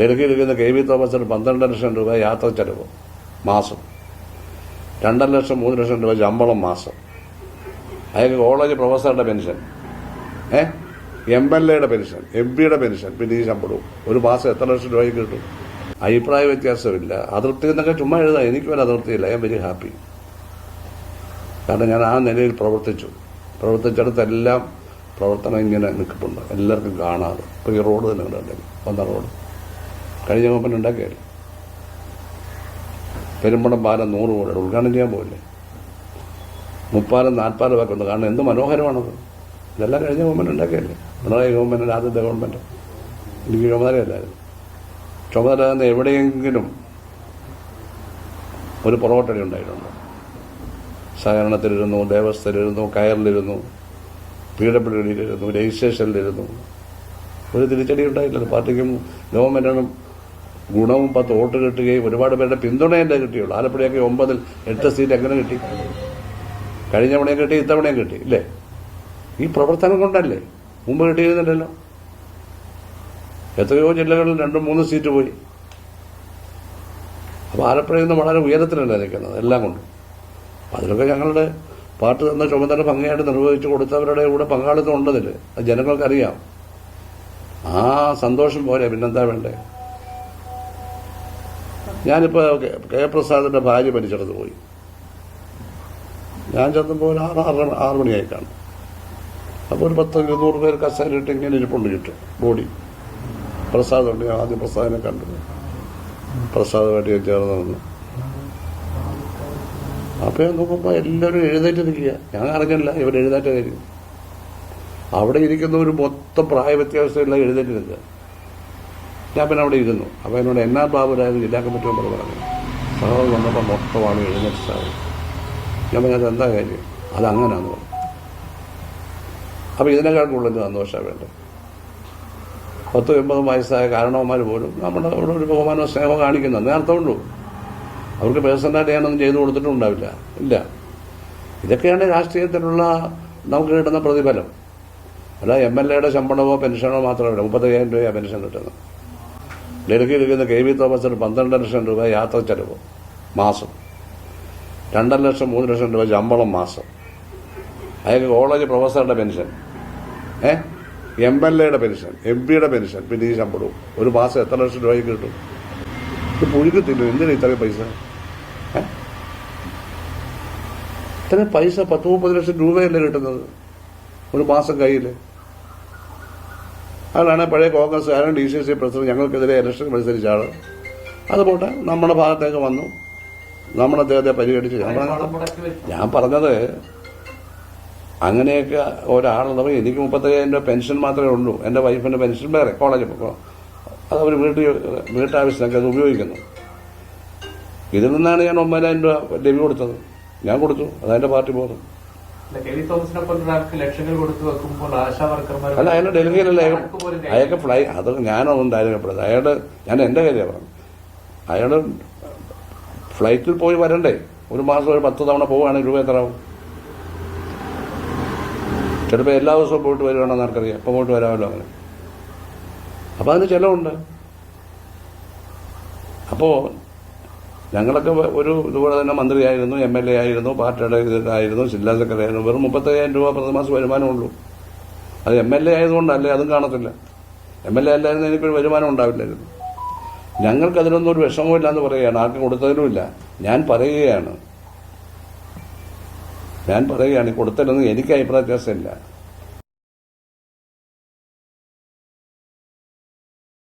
ഡൽഹിയിൽ ഇരിക്കുന്ന K V തോമസിന് പന്ത്രണ്ട് ലക്ഷം രൂപ യാത്ര ചെലവ് മാസം. രണ്ടര ലക്ഷം മൂന്ന് ലക്ഷം രൂപ ശമ്പളം മാസം. അയാൾക്ക് കോളേജ് പ്രൊഫസറുടെ പെൻഷൻ. ഏ? എം എൽ എയുടെ പെൻഷൻ എം പിയുടെ പെൻഷൻ പിന്നെ ഈ ശമ്പളവും. ഒരു മാസം എത്ര ലക്ഷം രൂപയ്ക്ക് കിട്ടും? അഭിപ്രായ വ്യത്യാസമില്ല. അതിർത്തി എന്നൊക്കെ ചുമ്മാ എഴുതാം. എനിക്ക് ഒരു അതിർത്തിയില്ല. I am very happy. കാരണം ഞാൻ ആ നിലയിൽ പ്രവർത്തിച്ചു. പ്രവർത്തിച്ചിടത്തെല്ലാം പ്രവർത്തനം ഇങ്ങനെ നിൽക്കുന്നുണ്ട് എല്ലാവർക്കും കാണാതെ. ഇപ്പോൾ ഈ റോഡ് തന്നെ കണ്ടുണ്ടെങ്കിൽ വന്ന റോഡ്. കഴിഞ്ഞ കമ്പനി ഉണ്ടാക്കിയായിരുന്നു. പെരുമ്പടം പാല നൂറ് കോടി ഉദ്ഘാടനം ചെയ്യാൻ പോയില്ലേ? മുപ്പാലം നാൽപ്പാലം ഒക്കെ ഉണ്ട്. കാരണം എന്ത് മനോഹരമാണത് ഇതെല്ലാം കഴിഞ്ഞ ഗവൺമെന്റ് ഉണ്ടാക്കിയല്ലേ പിണറായി ഗവൺമെന്റ് ആദ്യത്തെ ഗവൺമെന്റ് എനിക്ക് ചുമതലയല്ലായിരുന്നു. ചുമതല തന്നെ എവിടെയെങ്കിലും ഒരു പൊറോട്ടടി ഉണ്ടായിട്ടുണ്ട്. സഹകരണത്തിലിരുന്നു ദേവസ്ഥയിലിരുന്നു കയറിലിരുന്നു പി ഡബ്ല്യു ഡിയിലിരുന്നു രജിസ്ട്രേഷനിലിരുന്നു. ഒരു തിരിച്ചടി ഉണ്ടായില്ലല്ലോ പാർട്ടിക്കും ഗവൺമെന്റിനും ഗുണവും പത്ത് വോട്ട് കിട്ടുകയും ഒരുപാട് പേരുടെ പിന്തുണയല്ലേ കിട്ടിയുള്ളൂ. ആലപ്പുഴയൊക്കെ ഒമ്പതിൽ എട്ട് സീറ്റ് എങ്ങനെ കിട്ടി? കഴിഞ്ഞ തവണയും കിട്ടി ഇത്തവണയും കിട്ടി ഇല്ലേ? ഈ പ്രവർത്തനം കൊണ്ടല്ലേ? മുമ്പ് കിട്ടിയിരുന്നില്ലല്ലോ. എത്രയോ ജില്ലകളിൽ രണ്ടും മൂന്ന് സീറ്റ് പോയി. അപ്പോൾ ആലപ്പുഴയിൽ നിന്ന് വളരെ ഉയരത്തിലല്ല നിൽക്കുന്നത് എല്ലാം കൊണ്ടും. അതിലൊക്കെ ഞങ്ങളുടെ പാർട്ടി തന്ന ചുമതല ഭംഗിയായിട്ട് നിർവഹിച്ചു കൊടുത്തവരുടെ കൂടെ പങ്കാളിത്തം ഉണ്ടതിൽ അത് ജനങ്ങൾക്കറിയാം. ആ സന്തോഷം പോലെ പിന്നെന്താ വേണ്ടേ? ഞാനിപ്പോൾ കെ പ്രസാദിന്റെ ഭാര്യ മരിച്ചിടത്ത് പോയി. ഞാൻ ചെന്നപ്പോൾ ഒരു ആറ് ആറ് ആറ് മണിയായി കാണും. അപ്പോൾ ഒരു പത്ത് ഇരുന്നൂറ് പേർ കസേരയിട്ട് ഇങ്ങനെ ഇരിപ്പുണ്ട് കിട്ടും ബോഡി. പ്രസാദുണ്ട് ഞാൻ ആദ്യം പ്രസാദിനെ കണ്ടു പ്രസാദമായിട്ട് ഞാൻ ചേർന്ന് നിന്നു. അപ്പോൾ ഞാൻ നോക്കുമ്പോൾ എല്ലാവരും എഴുന്നേറ്റ് നിൽക്കുക ഞാൻ അറിഞ്ഞില്ല ഇവർ എഴുന്നേറ്റ് കാര്യം അവിടെ ഇരിക്കുന്നവർ മൊത്തം പ്രായ വ്യത്യാസമില്ല എഴുന്നേറ്റ് നിൽക്കുക ഞാൻ പിന്നെ അവിടെ ഇരുന്നു. അപ്പോൾ എന്നോട് എന്നാ ബാബുരാജ് ജില്ലാ കമ്മിറ്റി മെമ്പർ പറഞ്ഞു. സാറ് വന്നപ്പോൾ മൊത്തം ആൾ എഴുന്നേറ്റ് സാറ് ഞാൻ പറഞ്ഞത് എന്താ കാര്യം? അതങ്ങനെയാന്ന് പറഞ്ഞു. അപ്പോൾ ഇതിനേക്കാൾ കൂടുതൽ സന്തോഷമാണ് വേണ്ടത്. പത്തും എൺപതും വയസ്സായ കാരണവന്മാർ പോലും നമ്മുടെ അവിടെ ഒരു ബഹുമാനവും സ്നേഹവും കാണിക്കുന്നത് നേരത്തുള്ളൂ അവർക്ക് പേഴ്സണലായിട്ട് ഞാനൊന്നും ചെയ്തു കൊടുത്തിട്ടുണ്ടാവില്ല. ഇല്ല. ഇതൊക്കെയാണ് രാഷ്ട്രീയത്തിലുള്ള നമുക്ക് കിട്ടുന്ന പ്രതിഫലം. അല്ല എം എൽ എയുടെ ശമ്പളമോ പെൻഷനോ മാത്രമല്ല. മുപ്പത്തയ്യായിരം രൂപയാണ് പെൻഷൻ കിട്ടുന്നത്. ഡൽഹിയിൽ ഇരിക്കുന്ന കെ. വി. തോമസിന് പന്ത്രണ്ട് ലക്ഷം രൂപ യാത്ര ചെലവ് മാസം. രണ്ടര ലക്ഷം മൂന്ന് ലക്ഷം രൂപ ശമ്പളം മാസം. അയാൾക്ക് കോളേജ് പ്രൊഫസറുടെ പെൻഷൻ. ഏ? എം എൽ എയുടെ പെൻഷൻ എം പിയുടെ പെൻഷൻ പിന്നെ ഈ ശമ്പളവും. ഒരു മാസം എത്ര ലക്ഷം രൂപയ്ക്ക് കിട്ടും? ഇത് പുഴുക്കത്തില്ല എന്തിനാ ഇത്രയും പൈസ? ഇത്രയും പൈസ പത്ത് മുപ്പത് ലക്ഷം രൂപയല്ലേ കിട്ടുന്നത്? ഒരു മാസം കയ്യിൽ അതാണ് പഴയ കോൺഗ്രസ്സുകാരൻ ഡി സി സി പ്രസിഡന്റ് ഞങ്ങൾക്കെതിരെ ഇലക്ഷൻ മത്സരിച്ചാണ് അത് പോട്ടെ നമ്മുടെ ഭാഗത്തേക്ക് വന്നു. നമ്മൾ അദ്ദേഹത്തെ പരിഗണിച്ച് ഞാൻ പറഞ്ഞത് അങ്ങനെയൊക്കെ ഒരാളുള്ളവർ എനിക്ക് മുപ്പത്തയ്യായിരം രൂപ പെൻഷൻ മാത്രമേ ഉള്ളൂ. എന്റെ വൈഫിന്റെ പെൻഷൻ വേറെ കോളേജിൽ അത് അവർ വീട്ടിൽ വീട്ടാവശ്യത്തിനൊക്കെ അത് ഉപയോഗിക്കുന്നു. ഇതിൽ നിന്നാണ് ഞാൻ ഒമ്പതിനായിരം രൂപ ലഭ്യ കൊടുത്തത്. ഞാൻ കൊടുത്തു അതെന്റെ പാർട്ടി പോകുന്നു അല്ല, അയാൾ ഡൽഹിയിലല്ലേ അയാൾ അയാൾക്ക് ഫ്ലൈ അത് ഞാനൊന്നും ഉണ്ടായിരുന്നപ്പോഴത് അയാൾ ഞാൻ എന്റെ കാര്യമാണ് പറഞ്ഞത്. അയാൾ ഫ്ലൈറ്റിൽ പോയി വരണ്ടേ? ഒരു മാസം ഒരു പത്ത് തവണ പോവുകയാണെങ്കിൽ രൂപ എത്ര ആവും? ചിലപ്പോൾ എല്ലാ ദിവസവും പോയിട്ട് വരുവാണെന്ന് ആർക്കറിയാം. അപ്പം പോയിട്ട് വരാമല്ലോ അങ്ങനെ. അപ്പം അതിന് ചിലവുണ്ട്. അപ്പോൾ ഞങ്ങളൊക്കെ ഒരു ഇതുപോലെ തന്നെ മന്ത്രിയായിരുന്നു എം എൽ എ ആയിരുന്നു പാർട്ടിയുടെ ഇതായിരുന്നു ജില്ലാ സെക്രട്ടറി ആയിരുന്നു. വെറും മുപ്പത്തയ്യായിരം രൂപ പ്രതിമാസം വരുമാനമുള്ളൂ. അത് എം എൽ എ ആയതുകൊണ്ടല്ലേ അതും കാണത്തില്ല. എം എൽ എ അല്ലായിരുന്നു എനിക്കൊരു വരുമാനം ഉണ്ടാവില്ലായിരുന്നു. ഞങ്ങൾക്ക് അതിനൊന്നും ഒരു വിഷമമില്ല എന്ന് പറയുകയാണ്. ആർക്കും കൊടുത്തതിനുമില്ല. ഞാൻ പറയുകയാണ്. ഞാൻ പറയുകയാണ് കൊടുത്തതിലൊന്നും എനിക്ക് അഭിപ്രായ വ്യത്യാസമില്ല.